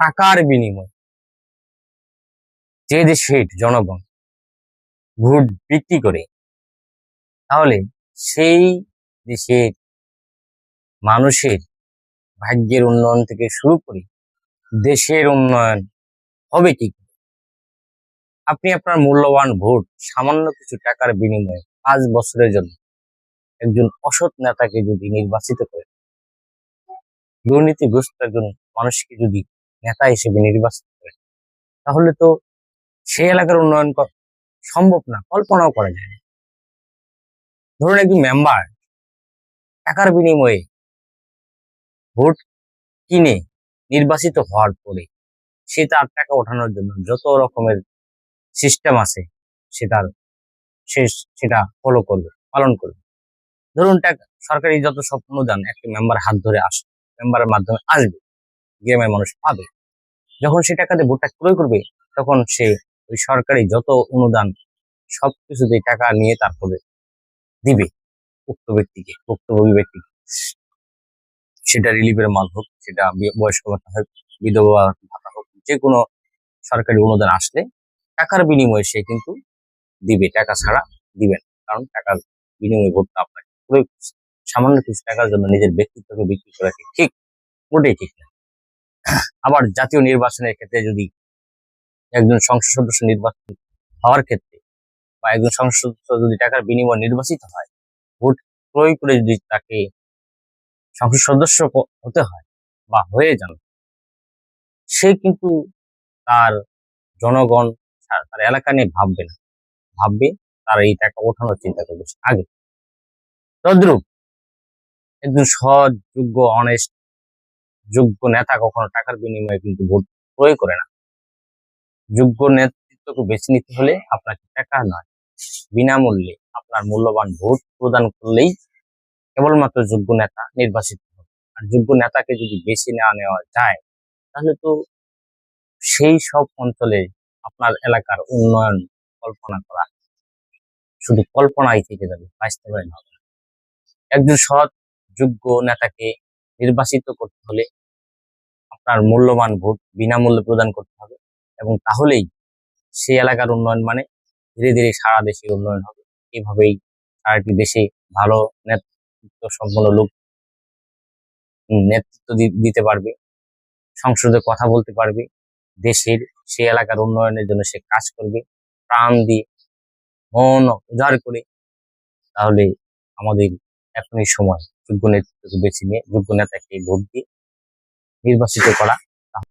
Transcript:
টাকার বিনিময়ে। যে দেশের জনগণ ভোট বিক্রি করে, তাহলে সেই দেশের মানুষের ভাগ্যের উন্নয়ন থেকে শুরু করে দেশের উন্নয়ন হবে কি আপনি আপনার মূল্যবান ভোট সামান্য কিছু টাকার বিনিময়ে পাঁচ বছরের জন্য একজন অসৎ নেতাকে যদি নির্বাচিত করে, দুর্নীতিগ্রস্ত একজন মানুষকে যদি নেতা হিসেবে নির্বাচিত করে তাহলে তো সেই এলাকার উন্নয়ন সম্ভব না, কল্পনাও করা যায় ধরুন একজন মেম্বার টাকার বিনিময়ে ভোট কিনে নির্বাচিত হওয়ার পরে সে তার টাকা ওঠানোর জন্য যত রকমের সিস্টেম আছে, সে তার সে সেটা ফলো করবে, পালন করবে। ধরুন টাকা সরকারি যত সব অনুদান একটি মেম্বার হাত ধরে আসে মেম্বারের মাধ্যমে আসবে, গ্রামের মানুষ পাবে। যখন সে টাকা দিয়ে ভোটটা ক্রয় করবে, তখন সে ওই সরকারি যত অনুদান সব সবকিছুতেই টাকা নিয়ে তারপরে দিবে উক্ত ব্যক্তিকে ভুক্তভোগী ব্যক্তিকে সেটা রিলিফের মাল হোক, সেটা বয়স্ক ভাতা হোক, বিধবা ভাতা হোক যে কোনো সরকারি অনুদান আসলে টাকার বিনিময়ে সে কিন্তু দিবে, টাকা ছাড়া দিবে না। কারণ টাকার বিনিময়ে ভোটটা আপনাকে। সামান্য কিছু টাকার জন্য নিজের ব্যক্তিত্বকে বিক্রি করা ঠিক? মোটেই ঠিক না। আবার জাতীয় নির্বাচনের ক্ষেত্রে যদি একজন সংসদ সদস্য নির্বাচন হওয়ার ক্ষেত্রে বা একজন সংসদ সদস্য যদি টাকার বিনিময়ে নির্বাচিত হয়, ভোট ক্রয় করে যদি তাকে সংসদ সদস্য হতে হয় বা হয়ে যান, সে কিন্তু তার জনগণ, তার তার এলাকা নিয়ে ভাববে না। ভাববে তার এই টাকা ওঠানোর চিন্তা করবে আগে। তদ্রুপ একজন সৎ, যোগ্য অনেস্ট যোগ্য নেতা কখনো টাকার বিনিময়ে কিন্তু ভোট ক্রয় করে না যোগ্য নেতৃত্বকে বেছে নিতে হলে আপনাকে টাকা নয়, বিনামূল্যে আপনার মূল্যবান ভোট প্রদান করলেই কেবলমাত্র যোগ্য নেতা নির্বাচিত হবে আর যোগ্য নেতাকে যদি বেছে না নেওয়া যায়, তাহলে তো সেই সব অঞ্চলে আপনার এলাকার উন্নয়ন কল্পনা করা শুধু কল্পনাই থেকে যাবে বাস্তবায়ন হবে। একজন সৎ, যোগ্য নেতাকে নির্বাচিত করতে হলে আপনার মূল্যবান ভোট বিনামূল্যে প্রদান করতে হবে এবং তাহলেই সেই এলাকার উন্নয়ন মানে ধীরে ধীরে সারা দেশের উন্নয়ন হবে। এভাবেই সারাটি দেশে ভালো নেতৃত্ব সম্পন্ন লোক নেতৃত্ব দিতে পারবে, সংসদে কথা বলতে পারবে, দেশের সেই এলাকার উন্নয়নের জন্য সে কাজ করবে, প্রাণ দিয়ে মন উজাড় করে তাহলে আমাদের এখনই সময় যোগ্য নেতৃত্বকে বেছে নিয়ে, যোগ্য নেতাকে ভোট দিয়ে নির্বাচিত করা।